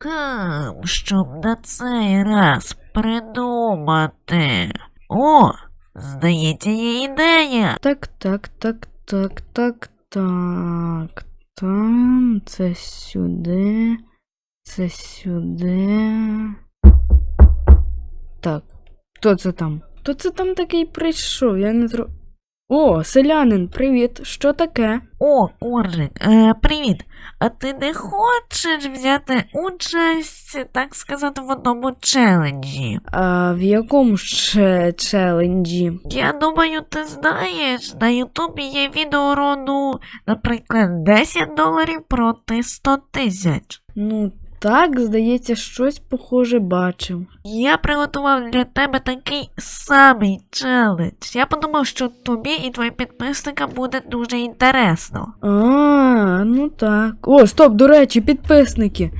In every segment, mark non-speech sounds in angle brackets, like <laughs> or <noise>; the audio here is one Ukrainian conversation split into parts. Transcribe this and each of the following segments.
Хм, щоб на цей раз придумати. О, здається, є ідея. Так, так, так, так, так, так. Там, це сюди, це сюди. Так, хто це там? Хто це там такий прийшов? Я не зро. О, селянин, привіт. Що таке? О, Коржик, е, привіт. А ти не хочеш взяти участь, так сказати, в одному челенджі? А в якому ще челенджі? Я думаю, ти знаєш, на Ютубі є відео роду, наприклад, 10 доларів проти 100 тисяч. Ну, так, здається, щось похоже бачив. Я приготував для тебе такий самий челендж. Я подумав, що тобі і твоїм підписникам буде дуже інтересно. А, ну так. О, стоп, до речі, підписники.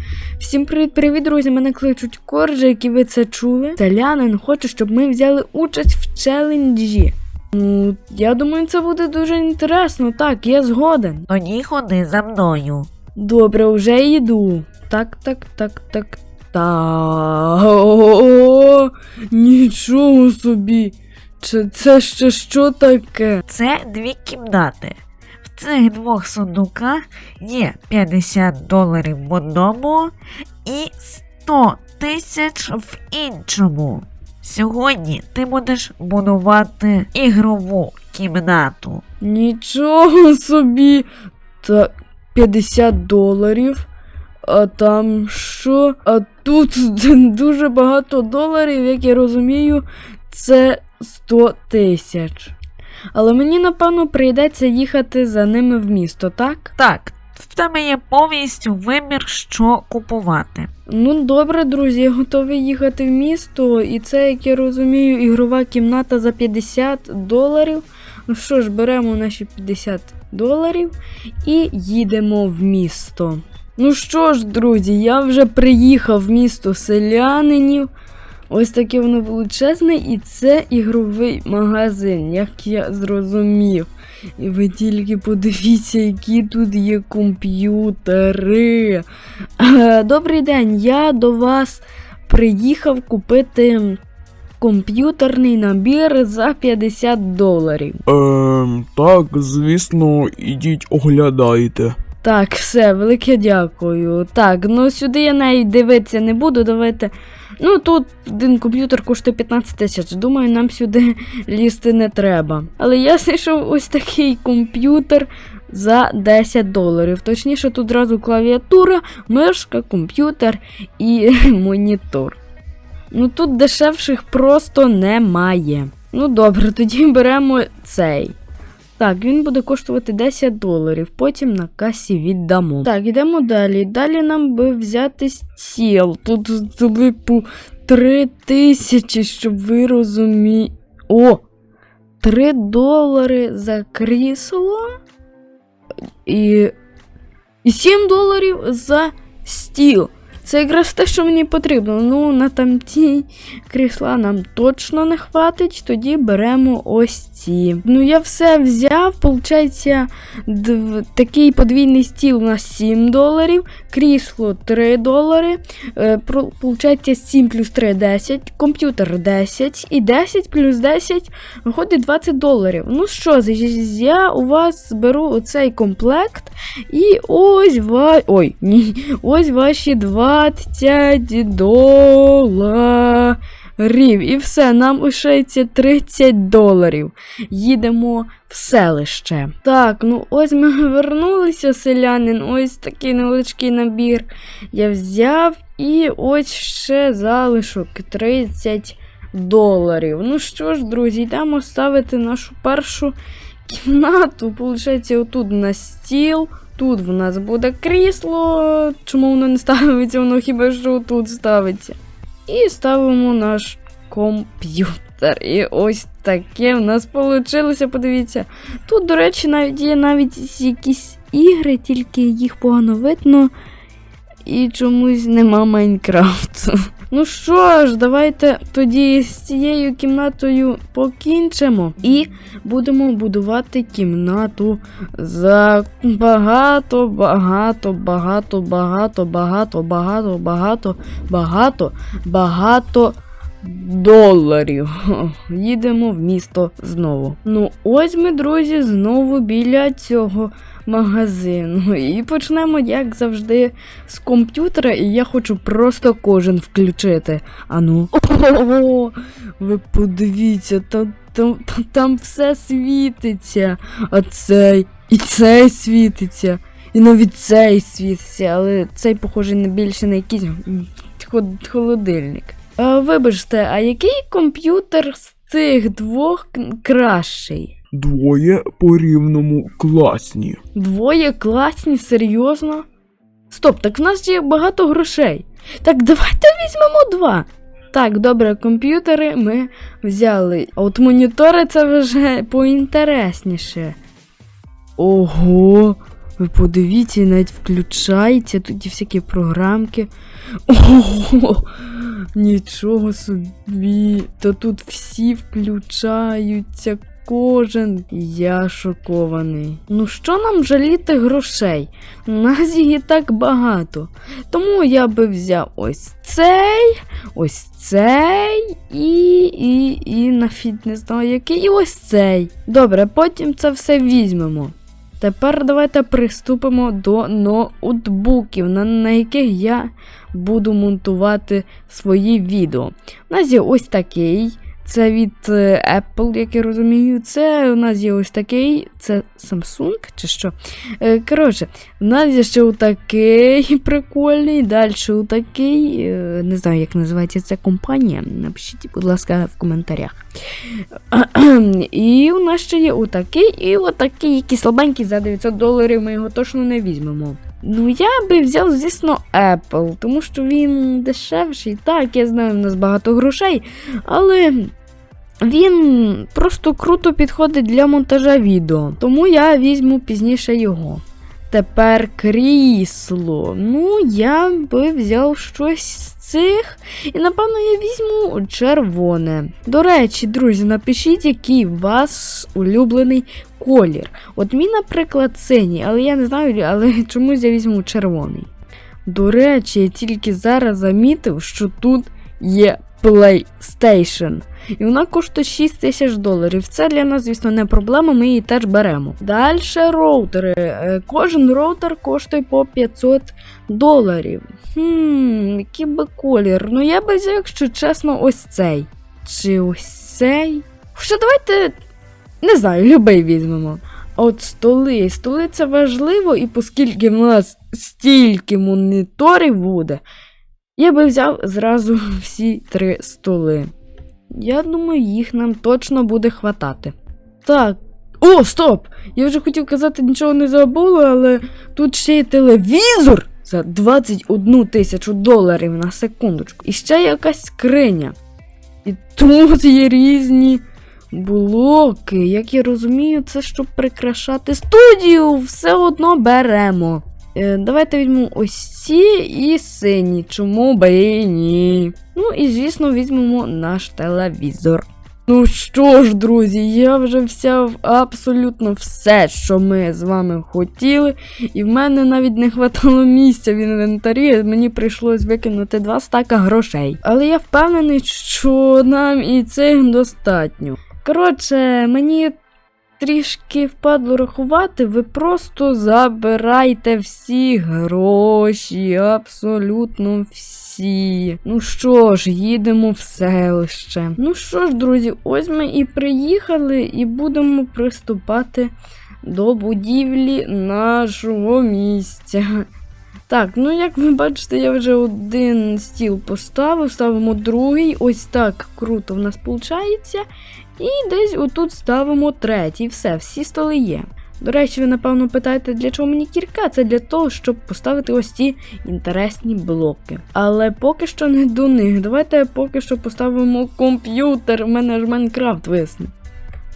Всім привіт-привіт, друзі. Мене кличуть Коржа, які ви це чули. Селянин хоче, щоб ми взяли участь в челенджі. Ну, я думаю, це буде дуже інтересно. Так, я згоден. Тоді ходи за мною. Добре, вже йду. Так, так, так, так. Та. Нічого собі. Це, це ще що таке? Це дві кімнати. В цих двох сундуках є 50 доларів в одному і 100 тисяч в іншому. Сьогодні ти будеш будувати ігрову кімнату. Нічого собі. Та 50 доларів. А там що? А тут <laughs> дуже багато доларів, як я розумію, це 100 тисяч. Але мені, напевно, прийдеться їхати за ними в місто, так? Так, в тебе є повністю вибір, що купувати. Ну, добре, друзі, я готовий їхати в місто, і це, як я розумію, ігрова кімната за 50 доларів. Ну що ж, беремо наші 50 доларів і їдемо в місто. Ну що ж, друзі, я вже приїхав в місто селянинів. Ось таке воно величезне, і це ігровий магазин, як я зрозумів. І ви тільки подивіться, які тут є комп'ютери. Е, Добрий день, я до вас приїхав купити комп'ютерний набір за 50 доларів. Ем, так, звісно, ідіть оглядайте. Так, все, велике дякую. Так, ну сюди я навіть дивитися не буду. Давайте. Ну тут один комп'ютер коштує 15 тисяч. Думаю, нам сюди <laughs> лізти не треба. Але я знайшов ось такий комп'ютер за 10 доларів. Точніше, тут зразу клавіатура, мишка, комп'ютер і <laughs> монітор. Ну тут дешевших просто немає. Ну добре, тоді беремо цей. Так, він буде коштувати 10 доларів, потім на касі віддамо. Так, йдемо далі. Далі нам би взяти стіл. Тут типу 3 тисячі, щоб ви розуміли. О! 3 долари за крісло. І. І 7 доларів за стіл. Це якраз те, що мені потрібно. Ну, на там ті крісла нам точно не хватить, тоді беремо ось ці. Ну, я все взяв, получається, дв... такий подвійний стіл у нас 7 доларів, крісло 3 долари, е, получається 7 плюс 3 10, комп'ютер 10 і 10 плюс 10 виходить 20 доларів. Ну що, я у вас беру оцей комплект і ось ва... Ой, ні, ось ваші 20 доларів. І все, нам лишається 30 доларів. Їдемо в селище. Так, ну ось ми вернулися, селянин. Ось такий невеличкий набір. Я взяв і ось ще залишок 30 доларів. Ну що ж, друзі, йдемо ставити нашу першу кімнату. Получається, отут у нас стіл. Тут в нас буде крісло. Чому воно не ставиться? Воно хіба що тут ставиться. І ставимо наш комп'ютер. І ось таке в нас вийшло. Подивіться. Тут, до речі, навіть є навіть якісь ігри, тільки їх погано видно. І чомусь нема Майнкрафту. Ну що ж, давайте тоді з цією кімнатою покінчимо і будемо будувати кімнату за багато, багато, багато, багато, багато, багато, багато, багато, багато доларів. <laughs> Їдемо в місто знову. Ну, ось ми, друзі, знову біля цього магазину. І почнемо, як завжди, з комп'ютера, і я хочу просто кожен включити. Ану. <laughs> Ого, ви подивіться, там, там, там, все світиться. А цей, і цей світиться. І навіть цей світиться, але цей похожий не більше на якийсь холодильник. А, вибачте, а який комп'ютер з цих двох кращий? Двоє по рівному класні. Двоє класні, серйозно? Стоп, так в нас є багато грошей. Так давайте візьмемо два. Так, добре, комп'ютери ми взяли. А от монітори це вже поінтересніше. Ого, ви подивіться, навіть включається тут і всякі програмки. Ого, нічого собі. Та тут всі включаються, кожен. Я шокований. Ну що нам жаліти грошей? Нас і так багато. Тому я би взяв ось цей, ось цей і, і, і нафіг не знаю який, і ось цей. Добре, потім це все візьмемо. Тепер давайте приступимо до ноутбуків, на, яких я буду монтувати свої відео. У нас є ось такий. Це від е, Apple, як я розумію. Це у нас є ось такий. Це Samsung чи що? Е, Коротше, у нас є ще отакий <laughs> прикольний, далі отакий. е, Не знаю, як називається ця компанія. Напишіть, будь ласка, в коментарях. <clears throat> І у нас ще є отакий, і отакий, який слабенький за 900 доларів. Ми його точно не візьмемо. Ну, я би взяв, звісно, Apple, тому що він дешевший. Так, я знаю, в нас багато грошей, але він просто круто підходить для монтажа відео. Тому я візьму пізніше його. Тепер крісло. Ну, я би взяв щось з цих. І напевно я візьму червоне. До речі, друзі, напишіть, який у вас улюблений колір. От мій, наприклад, синій, але я не знаю, але <laughs> чомусь я візьму червоний. До речі, я тільки зараз замітив, що тут є PlayStation. І вона коштує 6 тисяч доларів. Це для нас, звісно, не проблема, ми її теж беремо. Далі роутери. Е, Кожен роутер коштує по 500 доларів. Хм, який би колір. Ну я би взяв, якщо чесно, ось цей. Чи ось цей? Що давайте. Не знаю, любий візьмемо. От столи. Столи це важливо, і оскільки в нас стільки моніторів буде, я би взяв зразу <laughs> всі три столи. Я думаю, їх нам точно буде хватати. Так. О, стоп! Я вже хотів казати, нічого не забула, але тут ще є телевізор за 21 тисячу доларів на секундочку. І ще якась скриня. І тут є різні блоки. Як я розумію, це щоб прикрашати студію. Все одно беремо. Е, давайте візьмемо ось ці і сині. Чому би ні? Ну і звісно, візьмемо наш телевізор. Ну що ж, друзі, я вже взяв абсолютно все, що ми з вами хотіли, і в мене навіть не хватало місця в інвентарі, мені прийшлось викинути два стака грошей. Але я впевнений, що нам і цих достатньо. Коротше, мені трішки впадло рахувати, ви просто забирайте всі гроші, абсолютно всі. Ну що ж, їдемо в селище. Ну що ж, друзі, ось ми і приїхали, і будемо приступати до будівлі нашого місця. Так, ну як ви бачите, я вже один стіл поставив, ставимо другий. Ось так круто в нас виходить. І десь отут ставимо третій. Все, всі столи є. До речі, ви напевно питаєте, для чого мені кірка? Це для того, щоб поставити ось ці інтересні блоки. Але поки що не до них. Давайте поки що поставимо комп'ютер. У мене ж Майнкрафт висне.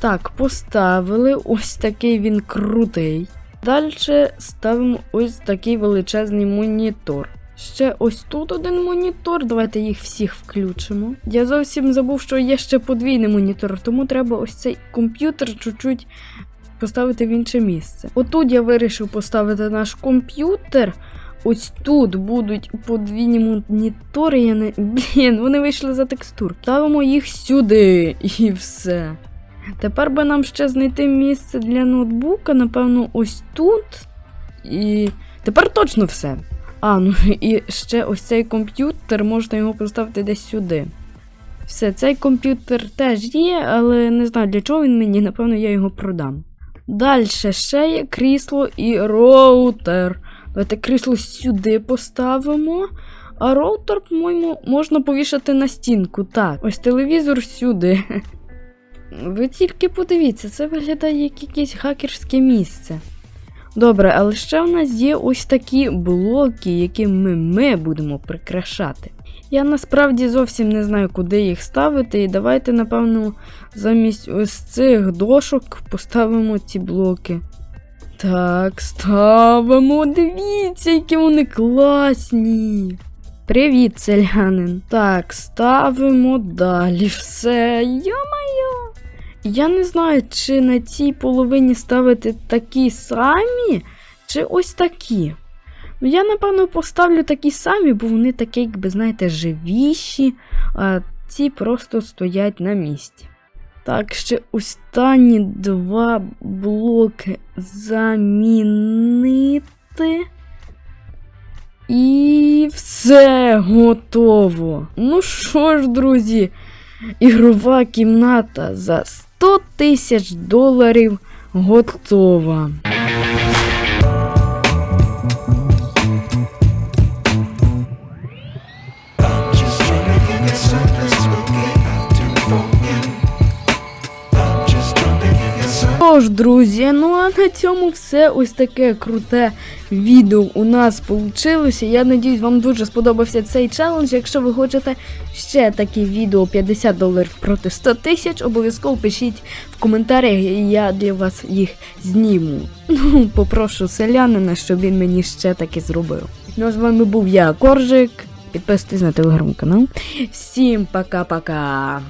Так, поставили. Ось такий він крутий. Далі ставимо ось такий величезний монітор. Ще ось тут один монітор. Давайте їх всіх включимо. Я зовсім забув, що є ще подвійний монітор, тому треба ось цей комп'ютер чуть-чуть поставити в інше місце. Отут я вирішив поставити наш комп'ютер. Ось тут будуть подвійні монітори. Я не. <laughs> Блін, вони вийшли за текстур. Ставимо їх сюди і все. Тепер би нам ще знайти місце для ноутбука, напевно, ось тут. І тепер точно все. А, ну і ще ось цей комп'ютер, можна його поставити десь сюди. Все, цей комп'ютер теж є, але не знаю для чого він мені, напевно, я його продам. Далі ще є крісло і роутер. Давайте крісло сюди поставимо. А роутер, по-моєму, можна повішати на стінку. Так, ось телевізор сюди. Ви тільки подивіться, це виглядає як якесь хакерське місце. Добре, але ще в нас є ось такі блоки, якими ми будемо прикрашати. Я насправді зовсім не знаю, куди їх ставити, і давайте, напевно, замість ось цих дошок поставимо ці блоки. Так, ставимо. Дивіться, які вони класні. Привіт, селянин. Так, ставимо далі все. Йо-моє. Я не знаю, чи на цій половині ставити такі самі, чи ось такі. Я, напевно, поставлю такі самі, бо вони такі, якби, знаєте, живіші, а ці просто стоять на місці. Так, ще останні два блоки замінити. І все готово. Ну що ж, друзі, ігрова кімната за 100 тисяч доларів готова. You. Тож, друзі, ну а на цьому все ось таке круте відео у нас вийшло. Я надіюсь, вам дуже сподобався цей челендж. Якщо ви хочете ще такі відео 50 доларів проти 100 тисяч, обов'язково пишіть в коментарях, і я для вас їх зніму. <laughs> Ну, попрошу селянина, щоб він мені ще таке зробив. Ну, а з вами був я, Коржик. Підписуйтесь на телеграм-канал. Всім пока-пока.